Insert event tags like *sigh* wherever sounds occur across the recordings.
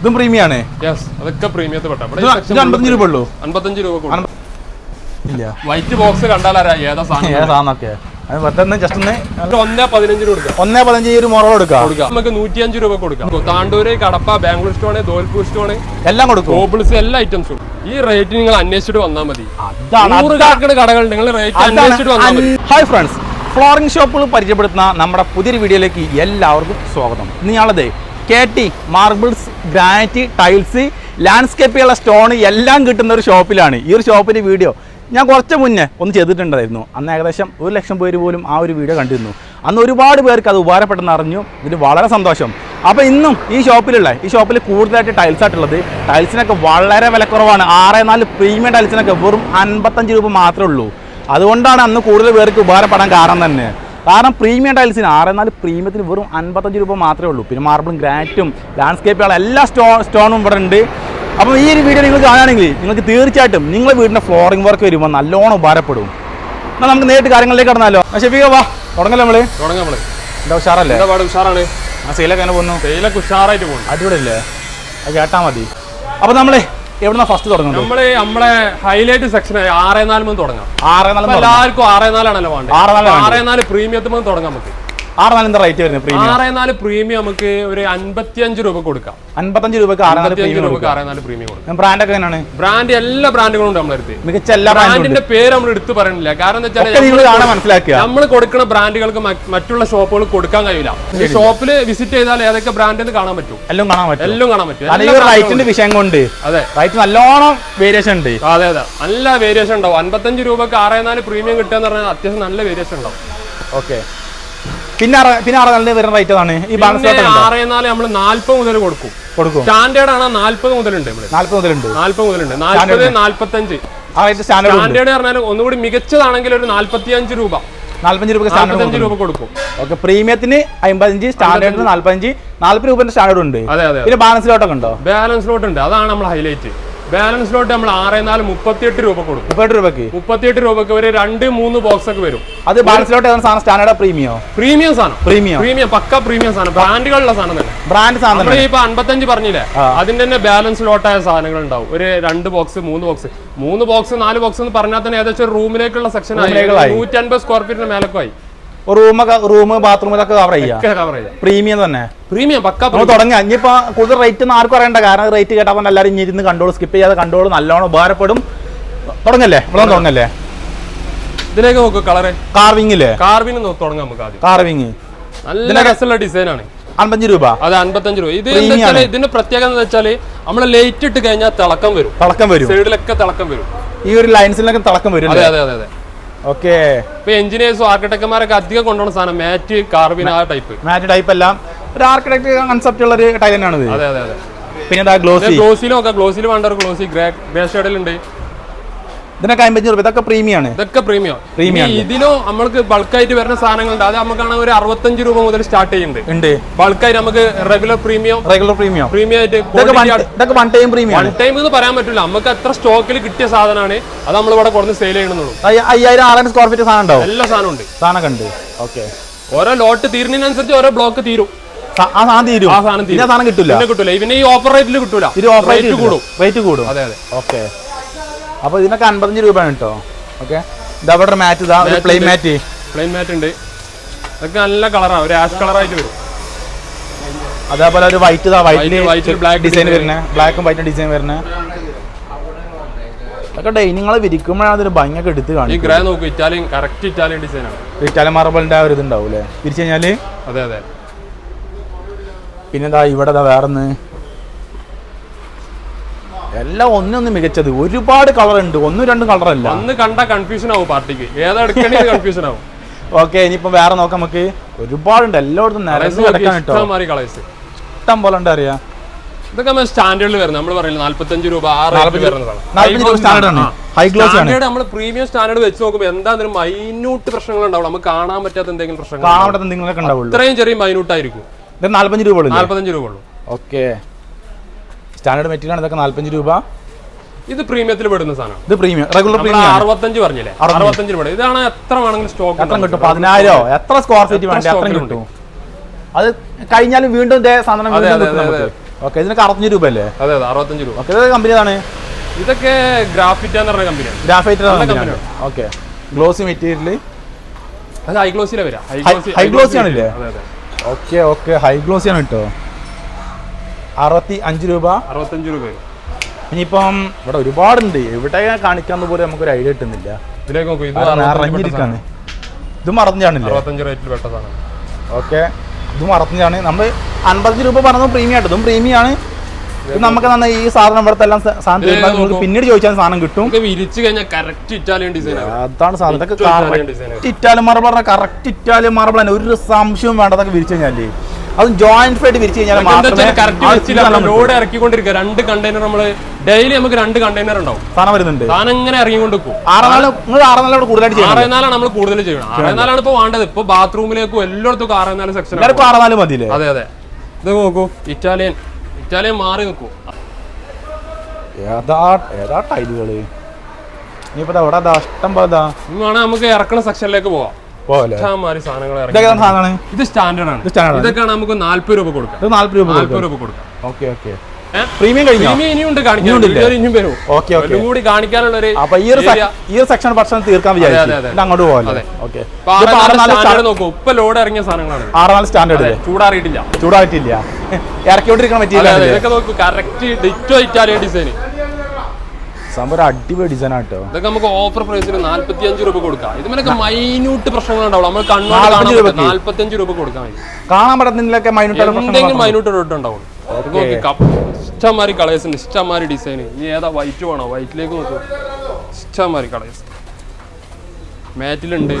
ഇതും പ്രീമിയം ആണ് അതൊക്കെ പ്രീമിയത്തിൽ പെട്ട. രൂപ ഉള്ളൂ അൻപത്തഞ്ച് രൂപ ഇല്ല. വൈറ്റ് ബോക്സ് കണ്ടാലറിയാം ഏതാ സാധനം ഏതാ സാധനമൊക്കെ. ഒന്ന് പതിനഞ്ച് ഒരു കൊടുക്കാം. നമുക്ക് നൂറ്റിയഞ്ച് രൂപ കൊടുക്കാം. താണ്ടൂര് കടപ്പ ബാംഗ്ലൂർ സ്റ്റോണ് ദോൽപൂർ സ്റ്റോണ് എല്ലാം കൊടുക്കും. ഗോബിൾസ് എല്ലാ ഐറ്റംസും ഈ റേറ്റ് നിങ്ങൾ അന്വേഷിച്ചിട്ട് വന്നാൽ മതി. നൂറുകണക്കിന് കടകൾ നിങ്ങൾ റേറ്റ് അന്വേഷിച്ചിട്ട് വന്നാൽ മതി. ഹായ് ഫ്രണ്ട്സ് ഫ്ലോറിംഗ് ഷോപ്പുകൾ പരിചയപ്പെടുത്തുന്ന നമ്മുടെ പുതിയൊരു വീഡിയോയിലേക്ക് എല്ലാവർക്കും സ്വാഗതം. ഇന്ന് ഞാളത് K T marbles granite tiles ലാൻഡ്സ്കേപ്പുള്ള stone എല്ലാം കിട്ടുന്ന ഒരു ഷോപ്പിലാണ് ഈ ഒരു ഷോപ്പിന്റെ വീഡിയോ ഞാൻ കുറച്ച് മുന്നേ ഒന്ന് ചെയ്തിട്ടുണ്ടായിരുന്നു. അന്ന് ഏകദേശം ഒരു ലക്ഷം പേര് പോലും ആ ഒരു വീഡിയോ കണ്ടിരുന്നു. അന്ന് ഒരുപാട് പേർക്ക് അത് ഉപകാരപ്പെട്ടെന്ന് അറിഞ്ഞു. ഇതിന് വളരെ സന്തോഷം. അപ്പോൾ ഇന്നും ഈ ഷോപ്പിലുള്ള ഈ ഷോപ്പിൽ കൂടുതലായിട്ട് ടൈൽസ് ആയിട്ടുള്ളത് ടൈൽസിനൊക്കെ വളരെ വിലക്കുറവാണ് ആറ് നാല് പ്രീമിയം ടൈൽസിനൊക്കെ വെറും അൻപത്തഞ്ച് രൂപ മാത്രമേ ഉള്ളൂ. അതുകൊണ്ടാണ് അന്ന് കൂടുതൽ പേർക്ക് ഉപകാരപ്പെടാൻ കാരണം തന്നെ. കാരണം പ്രീമിയം ടൈൽസിന് ആറ് നാല് പ്രീമിയത്തിന് വെറും അൻപത്തഞ്ച് രൂപ മാത്രമേ ഉള്ളൂ. പിന്നെ മാർബിളും ഗ്രാനറ്റും ലാൻഡ്സ്കേപ്പുകളും എല്ലാ സ്റ്റോ സ്റ്റോണും ഇവിടെ ഉണ്ട്. അപ്പോൾ ഈ ഒരു വീഡിയോ നിങ്ങൾ കാണുകയാണെങ്കിൽ നിങ്ങൾക്ക് തീർച്ചയായിട്ടും നിങ്ങളുടെ വീടിന്റെ ഫ്ലോറിംഗ് വർക്ക് വരുമ്പോൾ നല്ലോണം ഉപകാരപ്പെടും. എന്നാൽ നമുക്ക് നേരിട്ട് കാര്യങ്ങളിലേക്ക് കടന്നാലോ? എന്നാൽ ഷെഫീക വാ തുടങ്ങല്ലേ നമ്മൾ തുടങ്ങാം നമ്മൾ. എന്താ ഉഷാറല്ലേ? എന്താ ഉഷാറാണ്? ആ സെയിലൊക്കെ അങ്ങനെ പോകുന്നു? സെയിലൊക്കെ ഉഷാറായിട്ട് പോകുന്നു. അടിപൊളിയല്ലേ? അത് കേട്ടാൽ മതി. അപ്പോൾ നമ്മൾ എവിടുന്ന ഫസ്റ്റ് തുടങ്ങുന്നത്? നമ്മൾ നമ്മളെ ഹൈലൈറ്റ് സെക്ഷൻ ആറേ നാല് മുതൽ തുടങ്ങാം. ആറ് നാല് എല്ലാവർക്കും ആറേ നാലാണല്ലോ വേണ്ടത്. ആറേ നാല് പ്രീമിയത്തിൽ മുതൽ തുടങ്ങാം നമുക്ക്. ആറ് നാല് എന്താ റേറ്റ് വരുന്നത് പ്രീമിയം ആറേ നാല് പ്രീമിയം നമുക്ക് ഒരു അൻപത്തിയഞ്ച് രൂപ കൊടുക്കാം. അൻപത്തഞ്ച് രൂപക്ക് ആറ് നാല് പ്രീമിയം രൂപക്ക് ആറേ നാല് പ്രീമിയം കൊടുക്കാം. ബ്രാൻഡൊക്കെ എങ്ങനെയാണ്? ബ്രാൻഡ് എല്ലാ ബ്രാൻഡുകളും ഉണ്ട് നമ്മുടെ അടുത്ത്. മികച്ച എല്ലാ ബ്രാൻഡിന്റെ പേര് നമ്മൾ എടുത്തു പറയണില്ല. കാരണം എന്താ വെച്ചാൽ മനസ്സിലാക്കുക. നമ്മൾ കൊടുക്കുന്ന ബ്രാൻഡുകൾക്ക് മറ്റുള്ള ഷോപ്പുകൾ കൊടുക്കാൻ കഴിയില്ല. ഈ ഷോപ്പിൽ വിസിറ്റ് ചെയ്താൽ ഏതൊക്കെ ബ്രാൻഡ് എന്ന് കാണാൻ പറ്റും. എല്ലാം കാണാൻ പറ്റും. എല്ലാം കാണാൻ പറ്റും. റൈറ്റിന്റെ വിഷയം കൊണ്ട് അതെ. റൈറ്റ് നല്ലോണം വേരിയേഷൻ ഉണ്ട്. അതെ അതെ. നല്ല വേരിയേഷൻ ഉണ്ടാവും. അൻപത്തഞ്ച് രൂപക്ക് ആറേ നാല് പ്രീമിയം കിട്ടുക എന്ന് പറഞ്ഞാൽ അത്യാവശ്യം നല്ല വേരിയേഷൻ ഉണ്ടാവും. ഓക്കെ പിന്നെ പിന്നെ ആറ് നാലിന് വരുന്ന റേറ്റ് ആണ് ഈ ബാലൻസ് ആറേ നാല് നമ്മൾ നാല്പത് മുതൽ കൊടുക്കും. കൊടുക്കും. സ്റ്റാൻഡേർഡ് ആണ് നാല്പത് മുതലുണ്ട്. നാല്പത് മുതലുണ്ട്. നാല്പത് മുതലുണ്ട് നാല്പത് നാല്പത്തഞ്ച് സ്റ്റാൻഡേർഡ് പറഞ്ഞാൽ ഒന്നുകൂടി മികച്ചതാണെങ്കിൽ ഒരു നാല്പത്തിയഞ്ച് രൂപ. നാല്പത്തഞ്ച് രൂപ സ്റ്റാൻഡേർഡ് രൂപ കൊടുക്കും. ഓക്കെ പ്രീമിയത്തിന് അമ്പത്തഞ്ച് സ്റ്റാൻഡേർഡിന് നാല്പത്തഞ്ച് നാല്പത് രൂപന്റെ സ്റ്റാൻഡേർഡ് ഉണ്ട്. അതെ അതെ പിന്നെ ബാലൻസിലോട്ടൊക്കെ ഉണ്ടോ? ബാലൻസ് ലോട്ട് ഉണ്ട് അതാണ് നമ്മൾ ഹൈലൈറ്റ് ബാലൻസ് ലോട്ട് നമ്മൾ ആറ് നാല് മുപ്പത്തിയെട്ട് രൂപ കൊടുക്കും. മുപ്പത് രൂപയ്ക്ക്? മുപ്പത്തിയെട്ട് രൂപക്ക് വരെ രണ്ട് മൂന്ന് ബോക്സ് ഒക്കെ വരും. അത് ബാലൻസിലോട്ട് ഏതാണ് സാധനം? സ്റ്റാൻഡേർഡ് പ്രീമിയോ? പ്രീമിയം സാധനം. പ്രീമിയം? പ്രീമിയം പക്ക പ്രീമിയം സാധനം. ബ്രാൻഡുകളുള്ള സാധനം തന്നെ. ബ്രാൻഡ് സാധനം ഇപ്പൊ അൻപത്തഞ്ച് പറഞ്ഞില്ലേ? അതിന്റെ തന്നെ ബാലൻസ് ലോട്ടായ സാധനങ്ങൾ ഉണ്ടാവും. ഒരു രണ്ട് ബോക്സ് മൂന്ന് ബോക്സ് മൂന്ന് ബോക്സ് നാല് ബോക്സ് എന്ന് പറഞ്ഞാൽ തന്നെ ഏകദേശം റൂമിലേക്കുള്ള സെക്ഷൻ ആയി. റൂമിലേക്കുള്ളായി. നൂറ്റി അൻപത് സ്ക്വയർ ഫീറ്റിന് മേലൊക്കെ ആയി റൂം റൂം ബാത്റൂം ഇതൊക്കെ കവർ ചെയ്യാം കവർ ചെയ്യാം. പ്രീമിയം തന്നെ? പ്രീമിയം പക്ക തുടങ്ങാം. ഇനിയിപ്പോ കൂടുതൽ റേറ്റ് ഒന്നും ആർക്കും അറിയണ്ട. കാരണം റേറ്റ് കേട്ടപ്പോൾ എല്ലാവരും ഇനി ഇരുന്ന് കണ്ടോളൂ സ്കിപ്പ് ചെയ്യാതെ കണ്ടോളൂ നല്ലോണം ഉപകാരപ്പെടും. തുടങ്ങല്ലേ? ഇവിടെ തുടങ്ങല്ലേ? ഇതിലേക്ക് നോക്ക് കളറ് കാർവിംഗില്ലേ കാർവിംഗ് തുടങ്ങാം നമുക്ക് ആദ്യം. കാർവിംഗ് നല്ല രസമുള്ള ഡിസൈൻ ആണ്. അൻപത്തഞ്ച് രൂപ? അതെ അൻപത്തഞ്ച് രൂപ. ഇത്. ഇതിന്റെ പ്രത്യേകത എന്ന് വെച്ചാൽ നമ്മൾ ലൈറ്റ് ഇട്ട് കഴിഞ്ഞാൽ തിളക്കം വരും. തിളക്കം വരും. സൈഡിലൊക്കെ തിളക്കം വരും. ഈ ഒരു ലൈൻസിലൊക്കെ തിളക്കം വരും അതെ അതെ അതെ. ഓക്കെ. ഇപ്പൊ എഞ്ചിനീയേഴ്സും ആർക്കിടെക്ടർമാരൊക്കെ അധികം കൊണ്ടുപോകുന്ന സാധനം മാറ്റ് കാർബിൻ ആ ടൈപ്പ് മാറ്റ് ടൈപ്പ് എല്ലാം. ഒരു ആർക്കിടെക്ട് കൺസെപ്റ്റ് ഉള്ള ഒരു തന്നെയാണ് അതെ അതെ അതെ. പിന്നെ ഗ്ലോസി. ഗ്ലോസിലും ഒക്കെ ഗ്ലോസിൽ വേണ്ട ഒരു ഗ്ലോസി ഗ്രേ ഗ്രേ ഷെയ്ഡിലുണ്ട് ഇതിനൊക്കെ അമ്പത്തഞ്ച് രൂപ. ഇതൊക്കെ പ്രീമിയം ആണ് ഇതൊക്കെ പ്രീമിയം? പ്രീമിയം ഇതിനോ നമ്മൾക്ക് ബൾക്കായിട്ട് വരുന്ന സാധനങ്ങളുണ്ട്. അത് നമുക്കാണ് ഒരു അറുപത്തഞ്ച് രൂപ മുതൽ സ്റ്റാർട്ട് ചെയ്യുന്നുണ്ട്. ഉണ്ട്. ബൾക്കായിട്ട് നമുക്ക് regular premium regular premium premium ആയിട്ട് ഇതൊക്കെ one time premium one time എന്ന് പറയാൻ പറ്റില്ല. നമുക്ക് എത്ര സ്റ്റോക്കിൽ കിട്ടിയ സാധനമാണ്. അത് നമ്മൾ ഇവിടെ കൊടുന്ന് സെയിൽ ചെയ്യണമെന്നുള്ളൂ അയ്യ- അയ്യായിരം ആറായിരം സ്ക്വയർ ഫീറ്റ് സാധനം ഉണ്ടാവും. എല്ലാ സാധനവും ഉണ്ട്. സാധനം ഉണ്ട്. ഓക്കെ ഓരോ ലോട്ട് തീരുന്നതിനനുസരിച്ച് ഓരോ ബ്ലോക്ക് തീരും. ആ സാധനം തീരും. ആ സാധനം തീരും. സാധനം കിട്ടില്ല കിട്ടില്ല കിട്ടൂല. ഇവന് ഈ ഓഫർ റേറ്റിൽ കിട്ടൂല. ഇത് ഓഫർ റേറ്റ് കൂടും. റേറ്റ് കൂടും. അതെ അതെ. ഓക്കെ അപ്പൊ ഇതിനൊക്കെ അൻപത്തഞ്ച് രൂപയാണ് കേട്ടോ ഓക്കെ? ഇതാ ഒരു മാറ്റ് ഇതാ ഒരു പ്ലെയിൻ മാറ്റ് പ്ലെയിൻ മാറ്റ് ഉണ്ട്. അതൊക്കെ നല്ല കളറാണ് ഒരു ആഷ് കളറായിട്ട് വരും. അതേപോലെ ഒരു വൈറ്റ് ഇതാ വൈറ്റ് ബ്ലാക്ക് ഡിസൈൻ വരുന്നത് ബ്ലാക്കും വൈറ്റും ഡിസൈൻ വരുന്നത് അതൊക്കെ ഡൈനിങ്ങൾ വിരിക്കുമ്പോഴാണ് അതൊരു ഭംഗിയൊക്കെ എടുത്ത് ഈ ഗ്രേ നോക്കൂ ഇറ്റാലിയൻ കറക്റ്റ് ഇറ്റാലിയൻ ഡിസൈൻ ആണ്. ഇറ്റാലിയൻ മാർബിളിന്റെ ആ ഒരു ഇതുണ്ടാവും അല്ലേ തിരിച്ചു കഴിഞ്ഞാൽ? അതെ അതെ. പിന്നെ എന്താ ഇവിടെ വേറൊന്ന്. എല്ലാം ഒന്നൊന്ന് മികച്ചത്. ഒരുപാട് കളർ ഉണ്ട് ഒന്നും രണ്ടും കളർ അല്ല അന്ന് കണ്ട കൺഫ്യൂഷൻ ആവും പാർട്ടിക്ക്. ഏതാ എടുക്കണേ കൺഫ്യൂഷൻ ആവും. ഓക്കെ ഇനിയിപ്പോ വേറെ നോക്കാം നമുക്ക്. ഒരുപാടുണ്ട്. എല്ലായിടത്തും നിരന്ന് കിടക്കാൻ കേട്ടോ. ഇഷ്ടം പോലെ ഉണ്ട് അറിയാം. ഇതൊക്കെ സ്റ്റാൻഡേർഡിൽ വരുന്നത്. നമ്മൾ പറയില്ല നാല്പത്തഞ്ച് രൂപ ആ റേറ്റ് വരുന്നതാണ് ഹൈ ഗ്ലോസ് ആണ്. സ്റ്റാൻഡേർഡ് നമ്മൾ പ്രീമിയം സ്റ്റാൻഡേർഡ് വെച്ച് നോക്കുമ്പോൾ എന്താണെങ്കിലും മൈന്യൂട്ട് പ്രശ്നങ്ങൾ ഉണ്ടാവും നമുക്ക് കാണാൻ പറ്റാത്ത എന്തെങ്കിലും പ്രശ്നങ്ങൾ കാണാൻ ഉണ്ടാവുള്ളൂ. ഇത്രയും ചെറിയ മൈന്യൂട്ട് ആയിരിക്കും. ഇത് നാല്പത്തഞ്ച് രൂപ നാല്പത്തഞ്ച് രൂപ ഉള്ളൂ. ഓക്കെ. സ്റ്റാൻഡേർഡ് മെറ്റീരിയൽ ആണ് ഇതൊക്കെ നാല്പത്തഞ്ച് രൂപ. ഇത് പ്രീമിയത്തിൽ പെടുന്ന സാധനം ഇത് പ്രീമിയം റെഗുലർ പ്രീമിയം അറുപത്തഞ്ച് പറഞ്ഞില്ലേ? അറുപത്തഞ്ച്. രൂപ ഇതാണ് എത്ര വേണമെങ്കിലും സ്റ്റോക്ക് എത്ര കിട്ടും? പതിനായിരോ? എത്ര സ്ക്വയർ ഫീറ്റ് വേണ്ട? എത്ര കിട്ടും. അത് കഴിഞ്ഞാലും വീണ്ടും ഇതേ സാധനം ഓക്കെ ഇതിനൊക്കെ അറുപത്തഞ്ച് രൂപ അല്ലേ അതെ അതെ അറുപത്തഞ്ച് രൂപ. ഓക്കെ ഇത് കമ്പനി ഏതാണ് ഇതൊക്കെ ഗ്രാഫിറ്റ് എന്ന് പറഞ്ഞ കമ്പനിയാണ് Graphite company okay glossy material അത് ഹൈ ഗ്ലോസിലെ വരാം ഹൈ high ആണല്ലേ? ഓക്കെ ഓക്കെ ഹൈ ഗ്ലോസി ആണ് കേട്ടോ. അറുപത്തി അഞ്ച് രൂപ. അറുപത്തഞ്ച് രൂപ. ഇനിയിപ്പം ഇവിടെ ഒരുപാടുണ്ട്. എവിടെ കാണിക്കാന്ന് പോലും നമുക്കൊരു ഐഡിയ കിട്ടുന്നില്ല. ഇത് അത് നിറഞ്ഞിരിക്കാണ് ഇത് മറഞ്ഞാണല്ലേ ഓക്കെ. ഇത് മറഞ്ഞാണ് നമ്മൾ അൻപത്തഞ്ച് രൂപ പറഞ്ഞു പ്രീമിയം ആട്ടോ. ഇതും പ്രീമിയം ആണ് ഇത് നമുക്ക് തന്നെ ഈ സാധനം ഇവിടുത്തെ എല്ലാം സാധനം നിങ്ങൾക്ക് പിന്നീട് ചോദിച്ചാൽ സാധനം കിട്ടും. നമുക്ക് വിരിച്ചു കഴിഞ്ഞാൽ കറക്റ്റ് ഇറ്റാലിയൻ ഡിസൈൻ അതാണ് സാധനം. ഇതൊക്കെ. ഇറ്റാലിയൻ മാർബിൾ പറഞ്ഞാൽ കറക്റ്റ് ഇറ്റാലിയൻ മാർബിൾ തന്നെ ഒരു സംശയവും വേണ്ടതൊക്കെ വിരിച്ചു കഴിഞ്ഞാൽ. അതും ജോയിന്റ് ആയിട്ട് വിരിച്ചു കഴിഞ്ഞാൽ ലോഡ് ഇറക്കിക്കൊണ്ടിരിക്കുക. രണ്ട് കണ്ടെയ്നർ നമ്മൾ ഡെയിലി നമുക്ക് രണ്ട് കണ്ടെയ്നർ ഉണ്ടാവും. സാധനം വരുന്നുണ്ട്. സാധനം ഇങ്ങനെ ഇറങ്ങിക്കൊണ്ട് പോകും ആറാനാല് നിങ്ങൾ ആറാനാല് ഇവിടെ കൂടുതലായിട്ട് ആറേനാലാണ് നമ്മൾ കൂടുതൽ ചെയ്യണം. ആറേനാലാണ് ഇപ്പൊ വേണ്ടത്. ഇപ്പൊ ബാത്റൂമിലേക്കും എല്ലായിടത്തും ആറേനാല് സെക്ഷൻ എല്ലാവർക്കും മതി അതെ അതെ. ഇത് നോക്കൂ. ഇറ്റാലിയൻ ഇറ്റാലിയൻ മാറി നിൽക്കൂ. ഏതാ ഏതാ ടൈലുകൾ ഇനിയിപ്പോ അവിടെ ഇഷ്ടം പോലെ നമുക്ക് ഇറക്കുന്ന സെക്ഷനിലേക്ക് പോവാം. ഇഷ്ടംമാതിരി സാധനങ്ങൾ ഏതാ ഇത് സ്റ്റാൻഡേർഡ് ആണ്. ഇതൊക്കെയാണ് നമുക്ക് നാല്പത് രൂപ കൊടുക്കാം നാല്പത് രൂപ നാല്പത് രൂപ കൊടുക്കാം. Okay okay. പ്രീമിയം കഴിഞ്ഞു? ഇനിയും ഇനിയുണ്ട് കാണിക്കാൻ. ഇനിയുണ്ടല്ലേ? വീഡിയോയിൽ ഇനിയും വരും. Okay okay. കൂടി കാണിക്കാനുള്ള ഒരു അപ്പൊ ഈ ഒരു ഈ ഒരു സെക്ഷൻ ഭക്ഷണം തീർക്കാൻ വിചാരിച്ചു. അങ്ങോട്ട് നോക്കൂ. ഇപ്പൊ ലോഡ് ഇറങ്ങിയ സാധനങ്ങളാണ്. ആറാനാല് സ്റ്റാൻഡേർഡ് അതെ, ചൂടാറിയിട്ടില്ല. ചൂടായിട്ടില്ല ഇറക്കിക്കൊണ്ടിരിക്കുന്ന പറ്റിയില്ല മെറ്റീരിയൽ ഇതൊക്കെ നോക്കൂ. കറക്റ്റ് ഡിറ്റോ ഇറ്റാലിയൻ ഡിസൈൻ സംഭവം അടിപൊളി ഡിസൈൻ ആട്ടോ. ഇതൊക്കെ നമുക്ക് ഓഫർ പ്രൈസിന് നാല്പത്തി അഞ്ച് രൂപ കൊടുക്കാം. ഇതിനൊക്കെ മൈന്യൂട്ട് പ്രശ്നങ്ങൾ ഉണ്ടാവും നമ്മൾ കണ്ണോട് 45 അഞ്ച്. നാല്പത്തി രൂപ കൊടുക്കാൻ കാണാൻ പറ്റുന്നതിലൊക്കെ മൈനൂട്ട് എന്തെങ്കിലും മൈന്യൂട്ട് ഇട്ട് ഉണ്ടാവും. ഇത് നോക്കി കപ്പ് ഇഷ്ടംമാതിരി കളേഴ്സ് ഉണ്ട്. ഇഷ്ടംമാതിരി ഡിസൈൻ ഈ ഏതാ വൈറ്റ് വേണോ? വൈറ്റിലേക്ക് നോക്കൂ. ഇഷ്ടംമാതിരി കളേഴ്സ് മാറ്റിലുണ്ട്.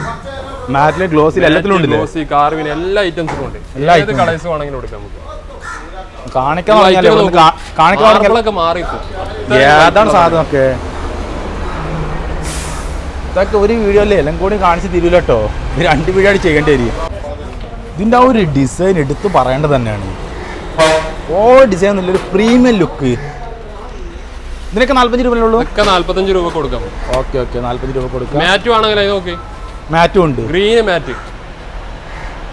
മാറ്റിൽ ഗ്ലോസിൽ എല്ലാത്തിലും ഗ്ലോസി കാർവിന് എല്ലാ ഐറ്റംസിലും ഉണ്ട്. ഏത് കളേഴ്സ് വേണമെങ്കിലും കൊടുക്കാം നമുക്ക്. കാണിക്കാൻ കാണിക്കാൻ ഏതാണ് സാധനം ഒക്കെ. ഇതൊക്കെ ഒരു വീഡിയോ എല്ലാം കൂടി കാണിച്ച് തരൂല കേട്ടോ രണ്ട് വീഡിയോ ആയിട്ട് ചെയ്യേണ്ടി വരും. ഇതിന്റെ ആ ഒരു ഡിസൈൻ എടുത്ത് പറയേണ്ടത് തന്നെയാണ്. ഓ ഡിസൈൻ നല്ലൊരു പ്രീമിയം ലുക്ക് ഇതിനൊക്കെ നാല്പത്തഞ്ച് രൂപ ഒക്കെ നാല്പത്തഞ്ച് രൂപ കൊടുക്കാം. ഓക്കെ ഓക്കെ നാല്പത്തഞ്ച് രൂപ കൊടുക്കാം. മാറ്റ് വേണമെങ്കിൽ അത് നോക്കി. മാറ്റും ഉണ്ട്. Green matte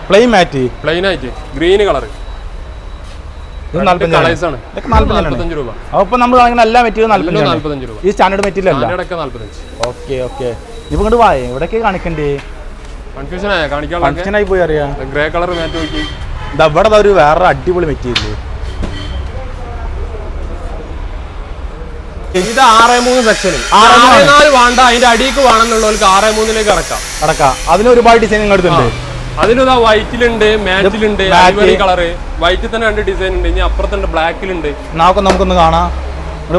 plain matte plain ആയിട്ട്. ഗ്രീൻ കളർ നാല്പത്തഞ്ച് രൂപ. അപ്പോൾ നമ്മൾ കാണിക്കുന്ന എല്ലാ നാല്പത്തഞ്ചാണ് നാല്പത്തഞ്ച് രൂപ. ഈ സ്റ്റാൻഡേർഡ് മെറ്റീരിയൽ അല്ല. Okay okay. ഇപ്പൊ ഇങ്ങോട്ട് വായ. എവിടെയൊക്കെ കാണിക്കണ്ടേ. ഫംഗ്ഷനായി പോയി അറിയാം. ഗ്രേ കളർ മാറ്റ് നോക്കി. ഇതാ ഇവിടെ ഒരു വേറെ അടിപൊളി മെറ്റീരിയൽ ഇത് ആറേ മൂന്ന് സെക്ഷന് ആറ് നാല് വേണ്ട. അതിന്റെ അടിക്ക് വേണമെന്നുള്ളവർക്ക് ആറേ മൂന്നിലേക്ക് ഇറക്കാം അടക്കാം. അതിന് ഒരുപാട് ഡിസൈൻ എടുത്തുണ്ട് അതിലിതാ വൈറ്റിലുണ്ട് മാറ്റിലുണ്ട്. ഐവറി കളറ് വൈറ്റിൽ തന്നെ രണ്ട് ഡിസൈൻ ഉണ്ട് ഇനി അപ്പുറത്തുണ്ട് ബ്ലാക്കിലുണ്ട് നമുക്ക് നമുക്കൊന്ന് കാണാം.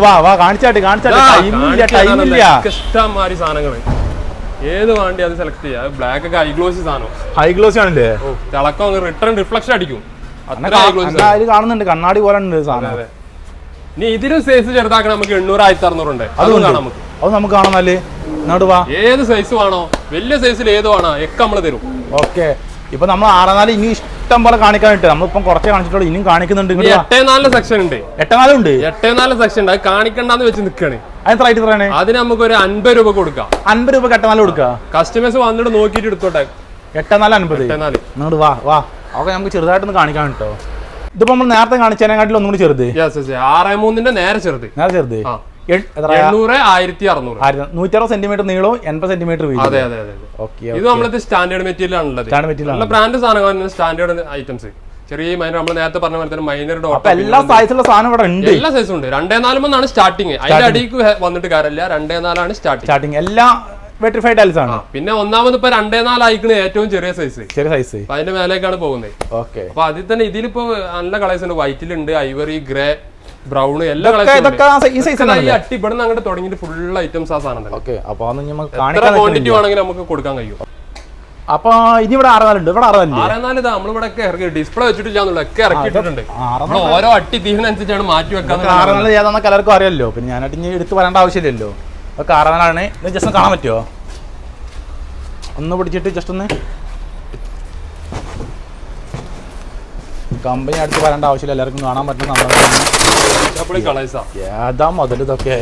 വാ വാ കാണിച്ചാട്ട് കാണിച്ചാട്ട്. ടൈമില്ല ഇഷ്ടംമാതിരി സാധനങ്ങൾ. ഏത് വാണ്ടി അത് സെലക്ട് ചെയ്യാം? ബ്ലാക്ക് ഒക്കെ ഹൈ ഗ്ലോസി സാധനം. ഹൈ ഗ്ലോസ് ആണല്ലേ? തിളക്കം റിട്ടേൺ റിഫ്ലക്ഷൻ അടിക്കും. കാണുന്നുണ്ട്. കണ്ണാടി പോലെ ഉണ്ട് സാധനം. അതെ ഇനി ഇതിലും സൈസ് ചെറുതാക്കണ. നമുക്ക് എണ്ണൂറ് ആയിരത്തി അറുന്നൂറുണ്ട് അതും അതുണ്ട്. കാണാം നമുക്ക്. അത് നമുക്ക് കാണാം ഇങ്ങോട്ട് വാ. ഏത് സൈസ് വേണോ വലിയ സൈസിൽ ഏത് വേണോ ഒക്കെ നമ്മൾ തരും. ഓക്കെ. ഇപ്പൊ നമ്മൾ ആറാനാല് ഇനി ഇഷ്ടം പോലെ കാണിക്കാനുണ്ട്. നമ്മളിപ്പം കുറച്ചേ കാണിച്ചിട്ടുള്ളൂ. ഇനിയും കാണിക്കുന്നുണ്ട് എട്ടേ നാല് സെക്ഷൻ ഉണ്ട്. എട്ടനാലും ഉണ്ട്? എട്ടേ നാല് സെക്ഷൻ ഉണ്ട്. അത് കാണിക്കണ്ടെന്ന് വെച്ച് നിൽക്കണേ അതിന് റൈറ്റ് പറയണേ? അതിന് നമുക്ക് ഒരു അൻപത് രൂപ കൊടുക്കാം. അൻപത് രൂപ എട്ടനാല് കൊടുക്കാം? കസ്റ്റമേഴ്സ് വന്നിട്ട് നോക്കിട്ട് എടുത്തോട്ടെ. എട്ടേ നാല് അൻപത്. ഇങ്ങോട്ട് വാ വാ. ഓക്കെ നമുക്ക് ചെറുതായിട്ടൊന്ന് കാണിക്കാൻ കേട്ടോ. ഇതിപ്പോ നമ്മൾ നേരത്തെ കാണിച്ചതിനെക്കാട്ടിലും ഒന്നും കൂടി ചെറുത് ആറേ മൂന്നിന്റെ നേരെ ചെറുത്. നേരെ ചെറുത്. ആ. എണ്ണൂറ് ആയിരത്തി അറുന്നൂറ്. നൂറ്ററുപത് സെന്റിമീറ്റർ നീളവും എൺപത് സെന്റിമീറ്റർ അതെ അതെ അതെ. ഓക്കെ ഇത് നമ്മളത് സ്റ്റാൻഡേർഡ് മെറ്റീരിയൽ ആണുള്ളത്. നല്ല ബ്രാൻഡ് സാധനങ്ങൾ സ്റ്റാൻഡേർഡ് ഐറ്റംസ് ചെറിയ മൈനർ നമ്മൾ നേരത്തെ പറഞ്ഞ പോലെ തന്നെ മൈനർ ഡോട്ട് എല്ലാ സൈസുള്ള സാധനം ഇവിടെ ഉണ്ട്. എല്ലാ സൈസും ഉണ്ട്. രണ്ടേ നാലുമെന്നാണ് സ്റ്റാർട്ടിങ് അതിന്റെ അടിക്ക് വന്നിട്ട് കാര്യമില്ല. രണ്ടേ നാലാണ് സ്റ്റാർട്ടിങ് സ്റ്റാർട്ടിങ് എല്ലാ വെട്രിഫൈഡ് ടൈൽസ് ആണ്. പിന്നെ ഒന്നാമത് ഇപ്പൊ രണ്ടേ നാലായിക്കണ് ഏറ്റവും ചെറിയ സൈസ് ചെറിയ സൈസ് അതിന്റെ മേലേക്കാണ് പോകുന്നത്. ഓക്കെ അപ്പൊ അതിൽ തന്നെ ഇതിലിപ്പോ നല്ല കളേഴ്സ് ഉണ്ട്. വൈറ്റിലുണ്ട് ഐവറി ഗ്രേ ബ്രൗൺ എല്ലാ അട്ടി അങ്ങോട്ട് തുടങ്ങിയിട്ട് ഫുൾ ഐറ്റംസ് ആ സാധനം ക്വാണ്ടിറ്റി നമുക്ക് കൊടുക്കാൻ കഴിയും. അപ്പൊ ഇനി ഇവിടെ ഇവിടെ ഇതാ നമ്മളിവിടെ ഒക്കെ ഇറക്കി ഡിസ്പ്ലേ വെച്ചിട്ടില്ല ഒക്കെ ഇറക്കിയിട്ടുണ്ട്. ഓരോ അട്ടി തീരുന്നനുസരിച്ചാണ് മാറ്റി വെക്കാൻ ആറാനാല് അറിയാലോ. പിന്നെ ഞാനായിട്ട് ഇനി എടുത്ത് വരേണ്ട ആവശ്യമില്ലല്ലോ. അതൊക്കെ ആറാനാലാണ് ജസ്റ്റ് കാണാൻ പറ്റുമോ ഒന്ന് പിടിച്ചിട്ട് ജസ്റ്റ് ഒന്ന് കമ്പനി അടുത്ത് പറയേണ്ട ആവശ്യമില്ല. എല്ലാവർക്കും കാണാൻ പറ്റുന്ന സംഭവം ഏതാ മുതൽ ഇതൊക്കെ?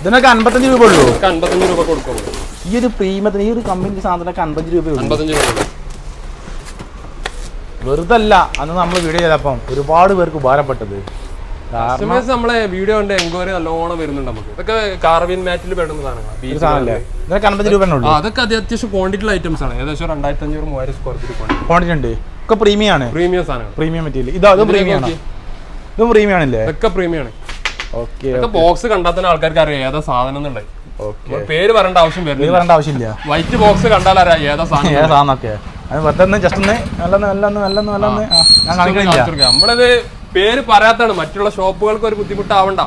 ഇതിനൊക്കെ അൻപത്തഞ്ച് രൂപ ഉള്ളൂ. അൻപത്തഞ്ച് രൂപ കൊടുക്കും. ഈ ഒരു പ്രീമിയത്തിന് ഈ ഒരു കമ്പനി സാധനമൊക്കെ അൻപത്തഞ്ച് രൂപ വെറുതല്ല അൻപത്തഞ്ച് രൂപ വെറുതല്ല. അന്ന് നമ്മൾ വീഡിയോ ചെയ്തപ്പം ഒരുപാട് പേർക്ക് ഉപകാരപ്പെട്ടത്. കസ്റ്റമേഴ്സ് നമ്മളെ വീഡിയോ കണ്ട് എൻക്വയറി നല്ലോണം വരുന്നുണ്ട് നമുക്ക്. ഇതൊക്കെ കാർവിൻ മാറ്റിൽ പെടുന്ന സാധനങ്ങളാണ് അതൊക്കെ അത് അത്യാവശ്യം ക്വാണ്ടിറ്റി ഐറ്റംസ് ആണ്. ഏകദേശം രണ്ടായിരത്തി അഞ്ഞൂറ് മൂവായിരം സ്ക്വയർ ഫീറ്റ് ക്വാണ്ടിറ്റി ഉണ്ട്. ഒക്കെ പ്രീമിയം ആണ്. പ്രീമിയം സാധനങ്ങൾ. പ്രീമിയം മെറ്റീരിയൽ ഇതോ അതും പ്രീമിയം ആണ്. ഇതും പ്രീമിയം ആണല്ലേ? ഇതൊക്കെ പ്രീമിയം ആണ്. ഓക്കെ ബോക്സ് കണ്ടാൽ തന്നെ ആൾക്കാർക്ക് അറിയാം ഏതാ സാധനം എന്നുള്ളത്. ഓക്കെ പേര് പറയേണ്ട ആവശ്യം വരുന്നില്ല. വൈറ്റ് ബോക്സ് കണ്ടാൽ അറിയാം ഏതാ സാധനം ഏതാ അത് വെറുതെ ഒന്ന് ജസ്റ്റ് ഒന്ന് നല്ലെന്ന് നല്ലെന്ന് നല്ലെന്ന് നല്ലെന്ന്. ഞാൻ കാണിക്കണില്ല. നമ്മളത്. പേര് പറയാത്താണ് മറ്റുള്ള ഷോപ്പുകൾക്ക് ഒരു ബുദ്ധിമുട്ടാവണ്ട.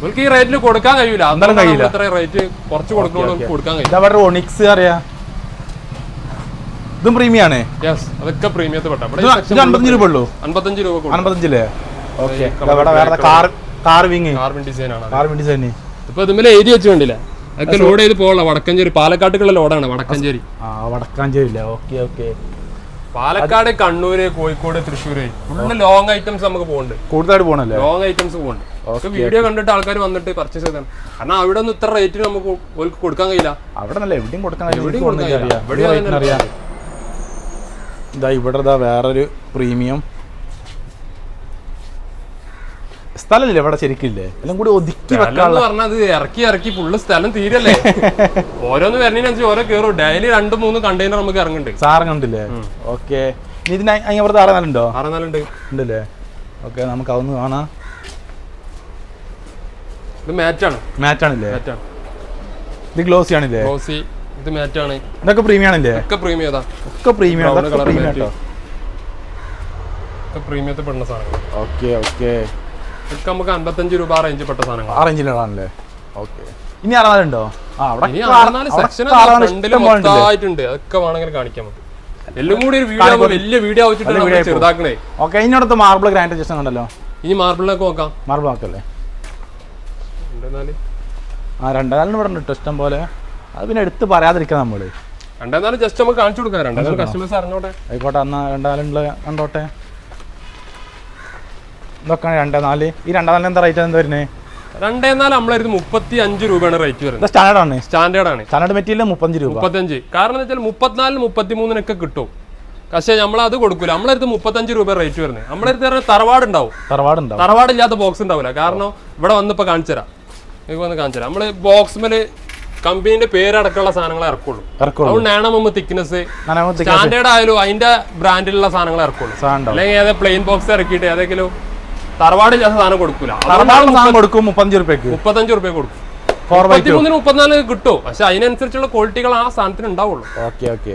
നിങ്ങൾക്ക് ഈ റേറ്റിൽ കൊടുക്കാൻ കഴിയൂല. അന്നേരം കഴിയില്ല. ഇത്ര റേറ്റ് കുറച്ച് കൊടുക്കണോണ്ട് കൊടുക്കാൻ കഴിയും ഇതാ ഇവിടെ ഒണിക്സ് അറിയാ? ഇതും പ്രീമിയം ആണ് യെസ് അതൊക്കെ പ്രീമിയത്തിൽ പെട്ട. അൻപത്തഞ്ച് രൂപ ഉള്ളൂ അൻപത്തഞ്ച് രൂപ അൻപത്തഞ്ചില്ലേ ഓക്കെ. colour ഇവിടെ വേറെ car car wing car design ആണ് ഇപ്പൊ ഇതുമ്മലെ എഴുതി വെച്ച് കണ്ടില്ല? അതൊക്കെ ലോഡ് ചെയ്ത് പോകണം വടക്കഞ്ചേരി. പാലക്കാട്ടുള്ള ലോഡാണ് വടക്കഞ്ചേരി. ആ Vadakkanchery okay okay. Palakkad Kannur Kozhikode Thrissur. Full long items നമുക്ക് പോകുന്നുണ്ട് കൂടുതലായിട്ട് പോകണല്ലേ ലോങ് ഐറ്റംസ് പോകുന്നുണ്ട് വീഡിയോ കണ്ടിട്ട് ആൾക്കാർ വന്നിട്ട് പർച്ചേസ് ചെയ്താണ് കാരണം അവിടെ ഒന്നും ഇത്ര റേറ്റിന് നമുക്ക് കൊടുക്കാൻ കഴിയില്ല. അവിടെ നല്ല എവിടെയും കൊടുക്കാൻ. എവിടെയും കൊടുക്കാൻ. ഇവിടെ ഇവിടെ ഇതാ വേറൊരു പ്രീമിയം സ്ഥലമില്ലേ ഇവിടെ ശരിക്കില്ലേ? എല്ലാം കൂടി ഒതുക്കി വെക്കാനുള്ള അത് ഇറക്കി ഇറക്കി ഫുള്ള് സ്ഥലം തീരല്ലേ? *laughs* ഓരോന്ന് വരണേനു ഓരോ കയറും ഡെയിലി രണ്ട് മൂന്ന് കണ്ടെയ്നർ നമുക്ക് ഇറങ്ങുന്നുണ്ട്. സാറ് കണ്ടില്ലേ? ഓക്കെ. ഇതിന് അതിനപ്പുറത്ത് ആറ് നാലുണ്ടോ? ആറെന്നാലുണ്ട് ഉണ്ടല്ലേ? ഓക്കെ നമുക്ക് അതൊന്ന് കാണാം. ഇത് മാറ്റാണ്. മാച്ചാണില്ലേ മാറ്റാണ്. ഇത് ഗ്ലോസി ആണില്ലേ? ഗ്ലോസി ഇത് മാറ്റാണ്. ഇതൊക്കെ പ്രീമിയം ആണല്ലേ? ഒക്കെ പ്രീമിയം ഇതാ ഒക്കെ പ്രീമിയം colour പ്രീമിയം. കേട്ടോ ഒക്കെ പ്രീമിയത്തിൽ പെടുന്ന സാധനങ്ങൾ ഓക്കെ ഓക്കെ. ഇതൊക്കെ നമുക്ക് അമ്പത്തഞ്ച് രൂപ റേഞ്ച് പെട്ട സാധനങ്ങൾ ആ റേഞ്ചിലാണല്ലേ ഓക്കെ. ഇനി അറുപതുണ്ടോ ആ അവിടെ സെക്ഷൻ ഉണ്ടല്ലേ? മൊത്തമായിട്ടുണ്ട് അതൊക്കെ വേണമെങ്കിൽ കാണിക്കാം നമുക്ക്. എല്ലാം കൂടി ഒരു വീഡിയോ വലിയ വീഡിയോ വെച്ചിട്ട് ചെറുതാക്കണേ. ഓക്കെ മാർബിൾ ഗ്രാൻഡ് കണ്ടല്ലോ. ഇനി നോക്കാം. മാർബിൾ നോക്കല്ലേ ആ രണ്ടാലും ഇവിടെ ഉണ്ട് ഇഷ്ടം പോലെ അത് പിന്നെ എടുത്ത് പറയാതിരിക്കാം നമ്മൾ. രണ്ടെന്നാൽ ജസ്റ്റ് നമുക്ക് കാണിച്ചു കൊടുക്കാം. കസ്റ്റമേഴ്സ് അറിഞ്ഞോട്ടെ. ആയിക്കോട്ടെ എന്നാ രണ്ടാലും കണ്ടോട്ടെ. ഇതൊക്കെയാണ് രണ്ടേ നാല്. ഈ രണ്ടാം നാലിന് എന്താ റേറ്റ് എന്താ വരുന്നത് രണ്ടേ നാല് നമ്മളായിരുന്നു മുപ്പത്തി അഞ്ച് രൂപയാണ് റേറ്റ് വരുന്നത്. സ്റ്റാൻഡേർഡ് ആണ്. സ്റ്റാൻഡേർഡ് ആണ്. സ്റ്റാൻഡേർഡ് മെറ്റീരിയൽ മുപ്പത്തഞ്ച് രൂപ. മുപ്പത്തഞ്ച്. കാരണം എന്ന് വെച്ചാൽ മുപ്പത്തിനാലിന് മുപ്പത്തിമൂന്നിനൊക്കെ കിട്ടും. പക്ഷേ നമ്മൾ നമ്മളത് കൊടുക്കൂല. നമ്മളടുത്ത് മുപ്പത്തഞ്ച് രൂപ റേറ്റ് വരുന്നത്. നമ്മളടുത്ത് പറഞ്ഞാൽ തറവാട് ഉണ്ടാവും. തറവാട് തറവാടില്ലാത്ത ബോക്സ് ഉണ്ടാവില്ല കാരണം ഇവിടെ വന്നിപ്പോൾ കാണിച്ചു തരാം. നിങ്ങൾക്ക് വന്ന് കാണിച്ചു തരാം. നമ്മൾ ബോക്സ് കമ്പനീന്റെ പേരടക്കമുള്ള സാധനങ്ങൾ ഇറക്കുള്ളൂ. അതുകൊണ്ട് നാണമമ്മ തിക്നെസ് സ്റ്റാൻഡേർഡ് ആയാലും അതിന്റെ ബ്രാൻഡിലുള്ള സാധനങ്ങൾ ഇറക്കുള്ളൂ. അല്ലെങ്കിൽ ഏതാ പ്ലെയിൻ ബോക്സ് ഇറക്കിയിട്ട് ഏതെങ്കിലും തറവാടില്ലാത്ത സാധനം കൊടുക്കൂല. തറവാട് സാധനം കൊടുക്കും മുപ്പത്തഞ്ച് റുപ്യക്ക് മുപ്പത്തഞ്ച് റുപ്യ കൊടുക്കും. മുപ്പത്തിമൂന്നിന് മുപ്പത്തിനാല് കിട്ടും. പക്ഷെ അതിനനുസരിച്ചുള്ള ക്വാളിറ്റികൾ ആ സാധനത്തിന് ഉണ്ടാവുള്ളൂ. ഓക്കെ ഓക്കെ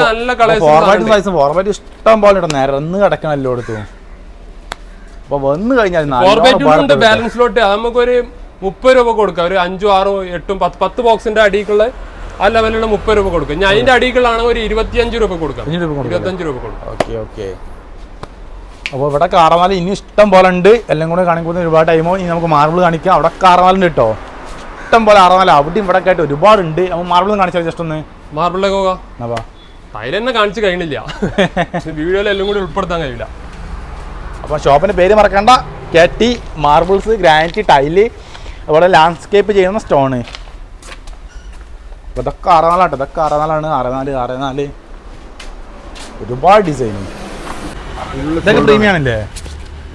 നല്ല കളേഴ്സ് ഫോർമാറ്റ് ഇഷ്ടം പോലെ ഉണ്ട്. നിരന്ന് കിടക്കണല്ലോ എടുത്തു. അപ്പൊ വന്നു കഴിഞ്ഞാൽ ബാലൻസിലോട്ട് നമുക്കൊരു മുപ്പത് രൂപ കൊടുക്കാം. ഒരു അഞ്ചും ആറും എട്ടും പത്ത് പത്ത് ബോക്സിന്റെ അടിക്കുള്ള ആ ലെവലിലുള്ള മുപ്പത് രൂപ കൊടുക്കും. ഞാൻ അതിന്റെ അടികളാണെങ്കിൽ ഒരു ഇരുപത്തിയഞ്ച് രൂപ കൊടുക്കും. ഇരുപത്തഞ്ച് രൂപ കൊടുക്കാം. ഓക്കെ ഓക്കെ അപ്പോൾ ഇവിടെ കാറമാല ഇനി ഇഷ്ടം പോലെ ഉണ്ട്. എല്ലാം കൂടെ കാണിക്കുന്ന ഒരുപാട് ടൈമോ ഇനി നമുക്ക് മാർബിൾ കാണിക്കാം. അവിടെ കാറമാലുണ്ട് കേട്ടോ ഇഷ്ടം പോലെ ആറമാല അവിടെയും ഇവിടെ ആയിട്ട് ഒരുപാടുണ്ട്. അപ്പോൾ മാർബിൾ കാണിച്ചാൽ ജസ്റ്റ് ഒന്ന്? മാർബിളിലേക്ക് പോകാം. അതിൽ തന്നെ കാണിച്ച് കഴിഞ്ഞില്ല. വീഡിയോയിൽ എല്ലാം കൂടി ഉൾപ്പെടുത്താൻ കഴിയില്ല. അപ്പോൾ ഷോപ്പിന്റെ പേര് മറക്കണ്ട. K T marbles granite tile അതുപോലെ ലാൻഡ്സ്കേപ്പ് ചെയ്യുന്ന സ്റ്റോണ് അപ്പോൾ ഇതൊക്കെ അറുനാലാട്ടോ ഇതൊക്കെ ആറനാളാണ് ആറനാല് ആറനാല് ഒരുപാട് ഡിസൈൻ ഇതൊക്കെ പ്രീമിയം ആണല്ലേ